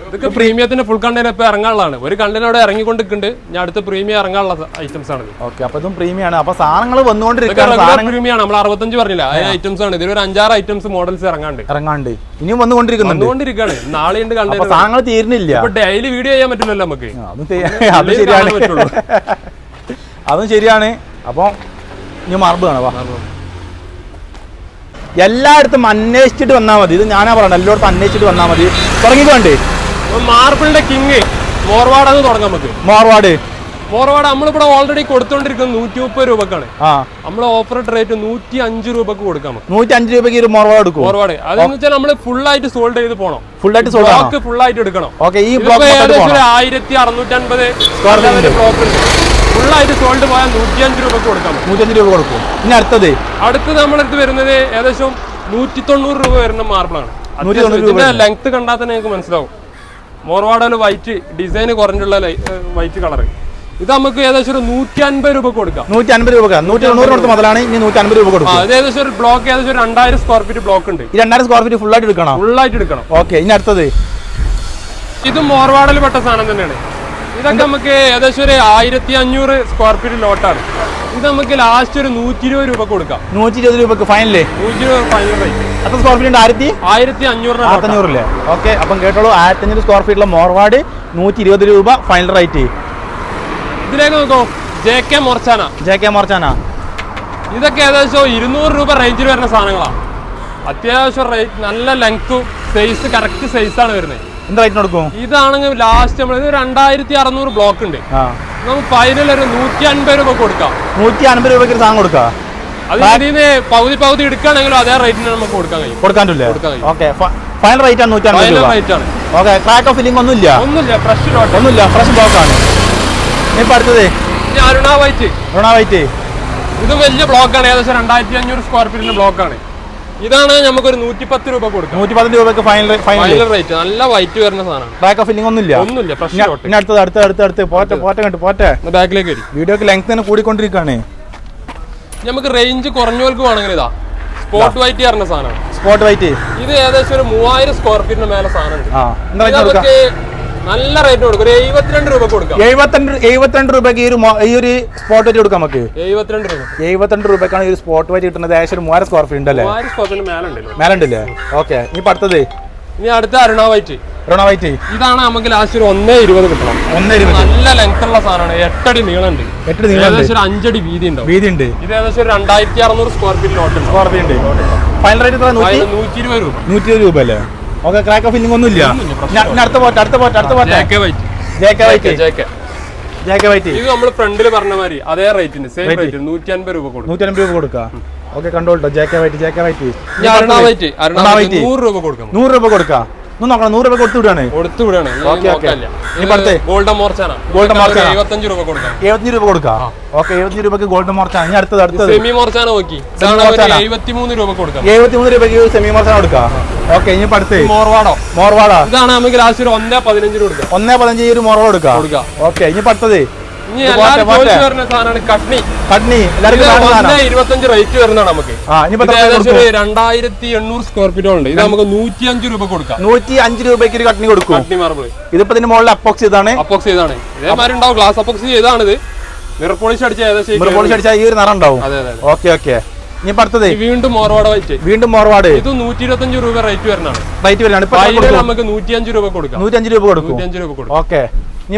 ഇതൊക്കെ പ്രീമിയത്തിന്റെ ഫുൾ കണ്ടെയ്നർ ഇപ്പൊ ഇറങ്ങാനുള്ളതാണ്. ഒരു കണ്ടെയ്നർ അവിടെ ഇറങ്ങിക്കൊണ്ടിരിക്കുന്നുണ്ട്. ഞാൻ അടുത്ത പ്രീമിയം ഇറങ്ങാനുള്ള ഐറ്റംസ് ആണ് ഓക്കെ അപ്പൊ ഇതും പ്രീമിയം ആണ്. അപ്പൊ സാധനങ്ങൾ വന്നുകൊണ്ടിരിക്കുന്നത് പ്രീമിയം ആണ്. നമ്മൾ അറുപത്തഞ്ച് പറഞ്ഞില്ല? അതിന് ഐറ്റംസ് ആണ്. ഇതിൽ ഒരു അഞ്ചാറ് ഐറ്റംസ് മോഡൽസ് ഇറങ്ങാണ്ട് ഇറങ്ങാണ്ട് ഇനിയും വന്നുകൊണ്ടിരിക്കുന്നുണ്ട്. വന്നുകൊണ്ടിരിക്കുകയാണ്. നാളെ ഉണ്ട് കണ്ടെയ്നർ സാധനങ്ങൾ തീരുന്നില്ല. അപ്പൊ ഡെയിലി വീഡിയോ ചെയ്യാൻ പറ്റില്ലല്ലോ നമുക്ക്. അത് ശരിയാണ്. *laughs* അതും ശരിയാണ്. അപ്പോൾ ഇനി മാർബ് കാണാം വാ. എല്ലായിടത്തും അന്വേഷിച്ചിട്ട് വന്നാൽ മതി. ഇത് ഞാനാ പറയണ്ട എല്ലായിടത്തും അന്വേഷിച്ചിട്ട് വന്നാൽ മതി. തുടങ്ങിക്കോണ്ടേ. മാർബിളിന്റെ കിങ് മോർവാടെന്ന് തുടങ്ങാം നമുക്ക്. മോർവാട് മോർവാട് നമ്മളിവിടെ ഓൾറെഡി കൊടുത്തോണ്ടിരിക്കുന്നത് നൂറ്റി മുപ്പത് രൂപക്കാണ് നമ്മൾ ഓഫർ റേറ്റ് നൂറ്റി അഞ്ച് രൂപക്ക് കൊടുക്കാം നൂറ്റി അഞ്ച് രൂപയ്ക്ക് ഒരു മോർവാട് എടുക്കും മോർവാട് അതെന്ന് വെച്ചാൽ നമ്മൾ ഫുൾ ആയിട്ട് സോൾഡ് ചെയ്ത് പോകണം ഫുൾ ആയിട്ട് സോൾഡ് ബ്ലോക്ക് ഫുൾ ആയിട്ട് എടുക്കണം. ഓക്കെ ഈ ബ്ലോക്ക് ഏകദേശം ഒരു ആയിരത്തി അറുന്നൂറ്റി അൻപത്. ബ്ലോക്ക് ഫുൾ ആയിട്ട് സോൾഡ് പോയാൽ നൂറ്റി അഞ്ച് രൂപക്ക് കൊടുക്കാം. നൂറ്റഞ്ച് രൂപ കൊടുക്കും. ഇനി അടുത്തത്? അടുത്ത് നമ്മളടുത്ത് വരുന്നത് ഏകദേശം നൂറ്റി തൊണ്ണൂറ് രൂപ വരുന്ന മാർബിളാണ് 190 രൂപ ഇതിന്റെ ലെങ്ത് കണ്ടാൽ തന്നെ നിങ്ങൾക്ക് മനസ്സിലാവും. മോർവാഡൽ വൈറ്റ് ഡിസൈൻ കുറഞ്ഞുള്ള വൈറ്റ് കളർ ഇത് നമുക്ക് ഏകദേശം ഒരു നൂറ്റി അൻപത് രൂപ കൊടുക്കാം. നൂറ്റി അൻപത് രൂപ നൂറ്റി തൊണ്ണൂറ് മുതലാണ് ഇനി നൂറ്റി അൻപത് രൂപ കൊടുക്കും. അത് ഏകദേശം ഒരു ബ്ലോക്ക് ഏകദേശം രണ്ടായിരം സ്ക്വയർ ഫീറ്റ് ബ്ലോക്ക് ഉണ്ട്. ഈ രണ്ടായിരം സ്ക്വയർ ഫീറ്റ് ഫുൾ ആയിട്ട് എടുക്കണം? ഫുള്ളായിട്ട് എടുക്കണം. ഓക്കെ ഇനി അടുത്തത്. ഇത് മോർവാഡിൽ പെട്ട സാധനം തന്നെയാണ്. ഇതൊക്കെ നമുക്ക് ഏകദേശം ഒരു ആയിരത്തി അഞ്ഞൂറ് സ്ക്വയർ ഫീറ്റ് ലോട്ടാണ്. ഇത് നമുക്ക് ലാസ്റ്റ് ഒരു നൂറ്റി ഇരുപത് രൂപ കൊടുക്കാം. നൂറ്റി ഇരുപത് രൂപക്ക് ഫൈനലേ നൂറ്റി ഇരുപത് ഫൈനൽ റേറ്റ് എത്ര സ്ക്വയർ ഫീറ്റ് ഉണ്ട്? ആയിരത്തി? ആയിരത്തി അഞ്ഞൂറിന് ആയിരത്തഞ്ഞൂറില്ലേ ഓക്കെ അപ്പം കേട്ടോളൂ ആയിരത്തി അഞ്ഞൂറ് സ്ക്വയർ ഫീറ്റുള്ള മോർവാട് നൂറ്റി ഇരുപത് രൂപ ഫൈനൽ റേറ്റ് ഇതിലേക്ക് നോക്കൂ. J K Morchana J K Morchana ഇതൊക്കെ ഏകദേശം ഇരുന്നൂറ് രൂപ റേഞ്ചിൽ വരുന്ന സാധനങ്ങളാണ്. അത്യാവശ്യം റേറ്റ് നല്ല ലെങ്ത്തും സൈസ് കറക്റ്റ് സൈസാണ് വരുന്നത്. എന്ത് റേറ്റിന് കൊടുക്കും? ഇതാണെങ്കിൽ ലാസ്റ്റ് നമ്മൾ രണ്ടായിരത്തി അറുന്നൂറ് ബ്ലോക്ക് ഉണ്ട്. നമുക്ക് ഫൈനൽ ഒരു നൂറ്റി അൻപത് രൂപ കൊടുക്കാം. നൂറ്റി അൻപത് രൂപയ്ക്ക് ഒരു സാധനം കൊടുക്കാം? അത് ഇതിന് പകുതി പകുതി എടുക്കുകയാണെങ്കിലും അതേ റേറ്റിന് നമുക്ക് കൊടുക്കാൻ കഴിയും. കൊടുക്കാൻ കഴിയും. ഓക്കെ ഫൈനൽ റേറ്റ് ആണ് നൂറ്റി അൻപത് ഫൈനൽ രൂപ. റേറ്റ് ആണ്. ഓക്കെ ക്രാക്ക് ഓഫ് ഫില്ലിംഗ് ഒന്നുമില്ല. ഒന്നുമില്ല ഫ്രഷ് ഒന്നുമില്ല ഫ്രഷ് ബ്ലോക്ക് ആണ്. ഇനിയിപ്പോൾ അടുത്തത്. അരുണ വൈറ്റ് റുണ വൈറ്റ് ഇത് വലിയ ബ്ലോക്കാണ് ഏകദേശം രണ്ടായിരത്തി അഞ്ഞൂറ് സ്ക്വയർ ഫീറ്റിന്റെ ബ്ലോക്കാണ് ഇതാണ് നമുക്കൊരു നൂറ്റി പത്ത് രൂപ കൊടുക്കാം. നൂറ്റി പത്ത് ഫൈനൽ ഫൈനൽ റേറ്റ് നല്ല വൈറ്റ് വരുന്ന സാധനമാണ്. ബാക്ക് ഓഫ് ഫില്ലിംഗ് ഒന്നുമില്ല. ഒന്നുമില്ല ഇനി അടുത്തത് അടുത്ത അടുത്ത അടുത്ത് പോറ്റ പോറ്റ കണ്ടു പോറ്റ ബാക്കിലേക്ക് വരും. വീഡിയോക്ക് ലെങ്ത് തന്നെ കൂടിക്കൊണ്ടിരിക്കുകയാണ്. നമുക്ക് റേഞ്ച് കുറഞ്ഞവർക്ക് വേണമെങ്കിൽ ഇതാ. സ്പോട്ട് വൈറ്റ് പറഞ്ഞ സാധനം സ്പോട്ട് വൈറ്റ് ഇത് ഏകദേശം ഒരു മൂവായിരം സ്ക്വയർ ഫീറ്റിന് മേലെ സാധനം നല്ല റേറ്റ് കൊടുക്കും. ഒരു എഴുപത്തിരണ്ട് രൂപ കൊടുക്കാം. എഴുപത്തിരണ്ട് എഴുപത്തിരണ്ട് രൂപയ്ക്ക് ഈ ഒരു ഈ ഒരു സ്പോട്ട് വൈറ്റ് കൊടുക്കാം നമുക്ക്. എഴുപത്തിരണ്ട് രൂപ. എഴുപത്തിരണ്ട് രൂപയ്ക്കാണ് ഈ ഒരു സ്പോട്ട് വൈറ്റ് കിട്ടുന്നത്. ഏകദേശം ഒരു മൂവായിരം സ്ക്വയർ ഫീറ്റ് ഉണ്ടല്ലേ? മൂവായിരം സ്ക്വയർ ഫീറ്റിന് മേലെ ഉണ്ടല്ലോ മേലുണ്ടല്ലേ? ഓക്കെ ഇനി അടുത്തത്. ഇനി അടുത്ത അരുണ വൈറ്റ്. അരുണ വൈറ്റ്. ഇതാണ് നമുക്ക് ലാസ്റ്റ് ഒരു ഒന്നേ ഇരുപത് കിട്ടണം. ഒന്നേ ഇരുപത്. നല്ല ലെങ്ത് ഉള്ള സാധനമാണ്. എട്ടടി നീളമുണ്ട്. എട്ട് നീളം ഏകദേശം ഒരു അഞ്ചടി വീതി ഉണ്ട് വീതി ഉണ്ട് ഇത് ഏകദേശം ഒരു രണ്ടായിരത്തി അറുന്നൂറ് square feet lot square feet ഉണ്ട്. ഫൈനൽ റേറ്റ് നൂറ്റി ഇരുപത് രൂപ നൂറ്റി ഇരുപത് രൂപ. അല്ലേ ഓക്കെ ക്രാക്ക് ഓഫ് ഫില്ലിംഗ് ഒന്നും ഇല്ല ഞാൻ ഞാൻ അടുത്ത പോട്ടെ അടുത്ത പോട്ടെ അടുത്ത പോട്ടെ. J K white J K white J K J K white ഇത് നമ്മൾ ഫ്രണ്ടിൽ പറഞ്ഞ മാതിരി അതേ റേറ്റിന് സെയിം റേറ്റ് നൂറ്റി അൻപത് രൂപ കൊടുക്കും. നൂറ്റി അൻപത് രൂപ കൊടുക്കാം. Okay കണ്ടോട്ടോ J K white J K white. നൂറ് രൂപ കൊടുക്കാം. നൂറ് രൂപ കൊടുക്കാം. നോക്കണം. നൂറ് രൂപ കൊടുത്തു വിടുകയാണ് കൊടുത്തു വിടുകയാണ് ഓക്കേ? ഗോൾഡൻ മോർച്ചാണ്. എഴുപത്തഞ്ച് രൂപ കൊടുക്കാം. എഴുപത്തഞ്ച് രൂപ കൊടുക്കാം. ഓക്കെ എഴുപത്തഞ്ച് രൂപക്ക് ഗോൾഡ് മോർച്ചാണ് ഇനി അടുത്തത് അടുത്തത്. സെമി മോർച്ചാണ് നോക്കി. എഴുപത്തിമൂന്ന് രൂപ കൊടുക്കാം. എഴുപത്തി മൂന്ന് രൂപയ്ക്ക് സെമി മോർച്ചാണ് കൊടുക്കാം. ഓക്കെ ഇനി അടുത്ത്. മോർവാടോ. മോർവാട. ഇതാണ് നമുക്ക് ലാസ്റ്റ് ഒരു ഒന്നേ പതിനഞ്ച് കൊടുക്കാം. ഒന്നേ പതിനഞ്ച് ഈ ഒരു മോർവാട് കൊടുക്കാം. ഓക്കെ ഇനി അടുത്തത്. ഇനി ഇരുപത്തഞ്ച് റേറ്റ് വരുന്നതാണ് നമുക്ക്. രണ്ടായിരത്തി എണ്ണൂറ് സ്ക്വയർ ഫീറ്റ് ഉണ്ട്. ഇത് നമുക്ക് നൂറ്റി അഞ്ച് രൂപ കൊടുക്കാം. നൂറ്റി അഞ്ച് രൂപയ്ക്ക് ഒരു കട്നി കൊടുക്കും. കട്നി മാർബിൾ. ഇതിപ്പോ ഇതിന്റെ മുകളിൽ അപ്പോക്സ് ചെയ്താണ് അപ്പോക്സ് ചെയ്താണ് ഇതേമാതിരി ഉണ്ടാവും. ഗ്ലാസ് അപ്പോക്സ് ചെയ്താണിത്. മിറർ പോളിഷ് അടിച്ച ഏകദേശം മിറർ പോളിഷ് അടിച്ചാൽ ഈ ഒരു നിറം ഉണ്ടാവും. Okay okay. ഇനിയിപ്പോ അടുത്തത്. വീണ്ടും മോർവാട വൈറ്റ്. വീണ്ടും മോർവാട്. ഇത് നൂറ്റി ഇരുപത്തഞ്ച് രൂപ റേറ്റ് വരുന്നതാണ്. റേറ്റ് കൊടുക്കും? നമുക്ക് നൂറ്റി അഞ്ച് രൂപ കൊടുക്കാം. നൂറ്റി അഞ്ച് രൂപ കൊടുക്കും. നൂറ്റി രൂപ കൊടുക്കാം. ഓക്കെ. ഇനി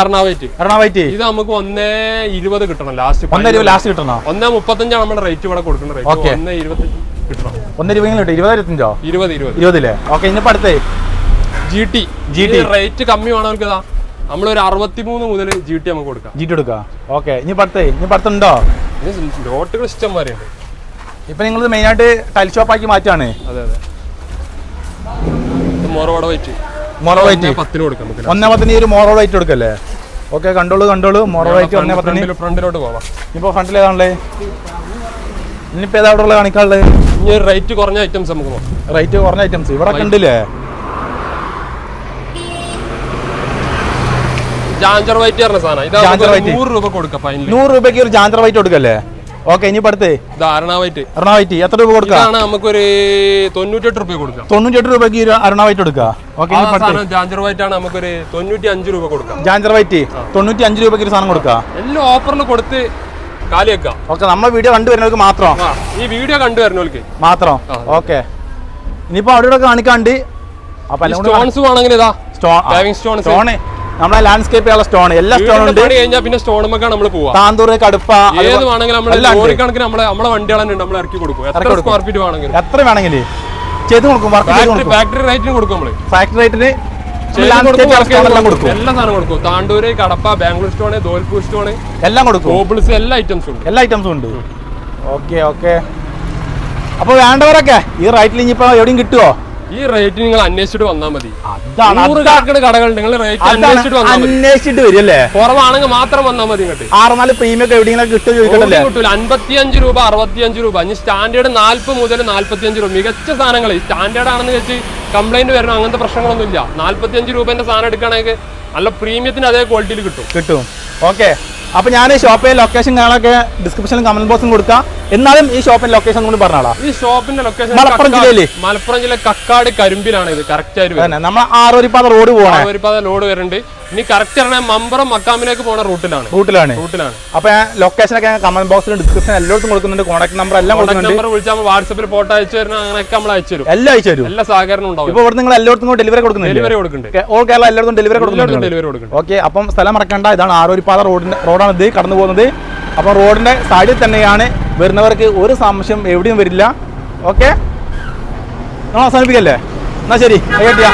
അറുണ വൈറ്റ് എറണാവൈറ്റ് ഇത് നമുക്ക് ഒന്നേ ഇരുപത് കിട്ടണം ലാസ്റ്റ് ഒന്നേ രൂപ ലാസ്റ്റ് കിട്ടണം? ഒന്നേ മുപ്പത്തഞ്ചാണ് നമ്മുടെ റേറ്റ് ഇവിടെ കൊടുക്കുന്ന റേറ്റ് ഒന്നേ ഇരുപത്തഞ്ച് കിട്ടണം. ഒന്നര രൂപ കിട്ടും ഇരുപത് ഇരുപത്തഞ്ചോ? ഇരുപത് ഇരുപത്. ഇരുപതില്ലേ ഓക്കെ ഇനി അടുത്ത്? G T GT. റേറ്റ് കമ്മി വേണവർക്ക് ഇതാ. നമ്മളൊരു അറുപത്തിമൂന്ന് മുതൽ ജി ടി നമുക്ക് കൊടുക്കാം. ജീറ്റ് എടുക്കാം? ഓക്കെ ഇനി അടുത്ത്? ഇനി അടുത്തുണ്ടോ? ഇത് ലോട്ടുകൾ ഇഷ്ടം വരെയുണ്ട് ഇപ്പൊ നിങ്ങൾ മെയിൻ ആയിട്ട് ടൈൽ ഷോപ്പ് ആക്കി മാറ്റാണ് അതെ അതെ. ഇത് മോറവാട വൈറ്റ് പത്തിന് കൊടുക്കാം നമുക്ക് ഒന്നേ പത്തിന് ഈ ഒരു മോറോവൈറ്റ് കൊടുക്കല്ലേ? ഓക്കെ കണ്ടോളൂ കണ്ടോളൂ. മോറോവൈറ്റ് ഒന്നേ പത്തിന്. ഫ്രണ്ടിലോട്ട് പോവാം. ഇപ്പൊ ഫ്രണ്ടിൽ ഏതാണല്ലേ ഇനിയിപ്പോ ഏതാ അവിടെ ഉള്ള കാണിക്കാനുള്ളത് ഇനി റേറ്റ് കുറഞ്ഞ ഐറ്റംസ് നമുക്ക് നോക്കാം. റേറ്റ് കുറഞ്ഞ ഐറ്റംസ് ഇവിടെ കണ്ടില്ലേ? ജാഞ്ചർ വൈറ്റ് പറഞ്ഞ സാധനം. ഇത് നൂറ് രൂപ കൊടുക്കാം നൂറ് രൂപയ്ക്ക് ഒരു ജാഞ്ചർ വൈറ്റ് കൊടുക്കല്ലേ? ഓക്കെ ഇനി അടുത്ത്. ധാരണ വൈറ്റ് അരുണാവൈറ്റ് എത്ര രൂപ കൊടുക്കാം? നമുക്ക് നമുക്കൊരു തൊണ്ണൂറ്റെട്ട് രൂപ കൊടുക്കാം. തൊണ്ണൂറ്റെട്ട് രൂപയ്ക്ക് ഒരു അരുണാവൈറ്റ് കൊടുക്കുക ജാഞ്ചർ വൈറ്റ് ആണ് നമുക്കൊരു തൊണ്ണൂറ്റി അഞ്ച് രൂപ കൊടുക്കാം. ജാന്തർ വൈറ്റ്? തൊണ്ണൂറ്റി അഞ്ച് രൂപയ്ക്ക് ഒരു സാധനം കൊടുക്കാം? എല്ലാം ഓഫറിൽ കൊടുത്ത് കാലിയേക്കാം ഓക്കെ നമ്മൾ വീഡിയോ കണ്ടുവരുന്നവർക്ക് മാത്രം? ഈ വീഡിയോ കണ്ടുവരുന്നവർക്ക് മാത്രം. ഓക്കെ. ഇനിയിപ്പോ അവിടെ കാണിക്കാണ്ട്. സ്റ്റോൺസ് വേണമെങ്കിൽ ഇതാ. സ്റ്റോൺ Paving നമ്മളെ ലാൻഡ്സ്കേപ്പ് ഉള്ള സ്റ്റോൺ എല്ലാ സ്റ്റോൺ ഉണ്ട്. കഴിഞ്ഞാൽ പിന്നെ സ്റ്റോണുമൊക്കെയാണ് നമ്മൾ പോവാ. താന്തൂറ് കടുപ്പ ഏത് വേണമെങ്കിലും നമ്മൾ എല്ലാം ഉണ്ട്. ലോറി കണക്കിന് നമ്മളെ നമ്മളെ വണ്ടികളെ നമ്മൾ ഇറക്കി കൊടുക്കും. എത്ര സ്ക്വയർ ഫീറ്റ് വേണമെങ്കിലും. എത്ര വേണമെങ്കിൽ ചെയ്ത് കൊടുക്കും വർക്ക് ചെയ്ത് കൊടുക്കും. ഫാക്ടറി റേറ്റിന് കൊടുക്കും നമ്മൾ. ഫാക്ടറി റേറ്റിന് എല്ലാം കൊടുക്കും. കൊടുക്കും. എല്ലാ സാധനം കൊടുക്കും. താണ്ടൂര് കടപ്പ ബാംഗ്ലൂർ സ്റ്റോണ് ദോൽപൂർ സ്റ്റോണ് എല്ലാം കൊടുക്കും. ഗോബിൾസ് എല്ലാ ഐറ്റംസും ഉണ്ട്. എല്ലാ ഐറ്റംസും ഉണ്ട്. ഓക്കെ ഓക്കെ അപ്പൊ വേണ്ടവരൊക്കെ ഈ റൈറ്റിൽ ഇനിയിപ്പോ എവിടെയും കിട്ടുമോ ഈ റേറ്റ് നിങ്ങൾ അന്വേഷിച്ചിട്ട് വന്നാൽ മതി. നൂറുകണക്കിന് കടകൾ നിങ്ങൾ റേറ്റ് അന്വേഷിച്ചിട്ട് അന്വേഷിച്ചിട്ട് വരില്ലേ? കുറവാണെങ്കിൽ മാത്രം വന്നാൽ മതി ഇങ്ങോട്ട്. ആറ് നാല് പ്രീമിയം ഒക്കെ എവിടെയെങ്കിലും കിട്ടുമോ ചോദിക്കണ്ടല്ലേ? കിട്ടൂല. അൻപത്തിയഞ്ച് രൂപ അറുപത്തിയഞ്ച് രൂപ. ഇനി സ്റ്റാൻഡേർഡ് നാല്പത് മുതൽ നാല്പത്തിയഞ്ച് രൂപ. മികച്ച സാധനങ്ങൾ. സ്റ്റാൻഡേർഡ് ആണെന്ന് വെച്ച് കംപ്ലൈന്റ് വരണം. അങ്ങനത്തെ പ്രശ്നങ്ങളൊന്നും ഇല്ല നാല്പത്തിയഞ്ച് രൂപന്റെ സാധനം എടുക്കുകയാണെങ്കിൽ നല്ല പ്രീമിയത്തിന് അതേ ക്വാളിറ്റിയിൽ കിട്ടും. കിട്ടും. ഓക്കെ അപ്പൊ ഞാൻ ഈ ഷോപ്പിലെ ലൊക്കേഷൻ കാണാനൊക്കെ ഡിസ്ക്രിപ്ഷനിലും കമന്റ് ബോക്സും കൊടുക്കാം. എന്നാലും ഈ ഷോപ്പിന്റെ ലൊക്കേഷൻ കൂടി പറഞ്ഞാളാ. ഈ ഷോപ്പിന്റെ ലൊക്കേഷൻ മലപ്പുറം ജില്ലയിൽ? മലപ്പുറം ജില്ല കക്കാട് കരിമ്പിലാണ് ഇത്. കറക്റ്റ് ആയിട്ട് നമ്മൾ ആറ് നമ്മൾ ആറോരിപ്പാത റോഡ് പോകണേ ആറോരിപ്പാത ലോഡ് വരുന്നുണ്ട്. ഇനി കറക്റ്റ് പറഞ്ഞാൽ മമ്പറം മക്കാമിലേക്ക് പോണ റൂട്ടിലാണ്. റൂട്ടിലാണ്. റൂട്ടിലാണ്. അപ്പൊ ലൊക്കേഷൻ ഒക്കെ കമന്റ് ബോക്സിൽ ഡിസ്ക്രിപ്ഷൻ എല്ലായിടത്തും കൊടുക്കുന്നുണ്ട്. കോൺടാക്ട് നമ്പർ എല്ലാം കൊടുക്കുന്നുണ്ട്. നമ്പർ വിളിച്ചാൽ വാട്സപ്പിൽ ഫോട്ടോ അയച്ചു തരുന്ന അങ്ങനെയൊക്കെ നമ്മൾ അയച്ചു തരും. എല്ലാം അയച്ചു തരും. എല്ലാ സഹകരണം ഉണ്ടാവും. ഇപ്പൊ ഇവിടെ നിങ്ങൾ എല്ലായിടത്തും ഡെലിവറി കൊടുക്കുന്നില്ല? ഡെലിവറി കൊടുക്കുന്നുണ്ട്. ഓൾ കേരള എല്ലായിടത്തും ഡെലിവറി കൊടുക്കുന്നുണ്ട് ഡെലിവറി കൊടുക്കുന്നുണ്ട്. ഓക്കെ അപ്പം സ്ഥലം മറക്കണ്ട. ഇതാണ് ആരോരിപ്പാത റോഡിന്റെ റോഡാണ് ഇത് കടന്നു പോകുന്നത്. അപ്പം റോഡിന്റെ സൈഡിൽ തന്നെയാണ് വരുന്നവർക്ക് ഒരു സംശയം എവിടെയും വരില്ല. ഓക്കെ നമ്മൾ അവസാനിപ്പിക്കല്ലേ എന്നാ ശരി കേട്ടിയാ.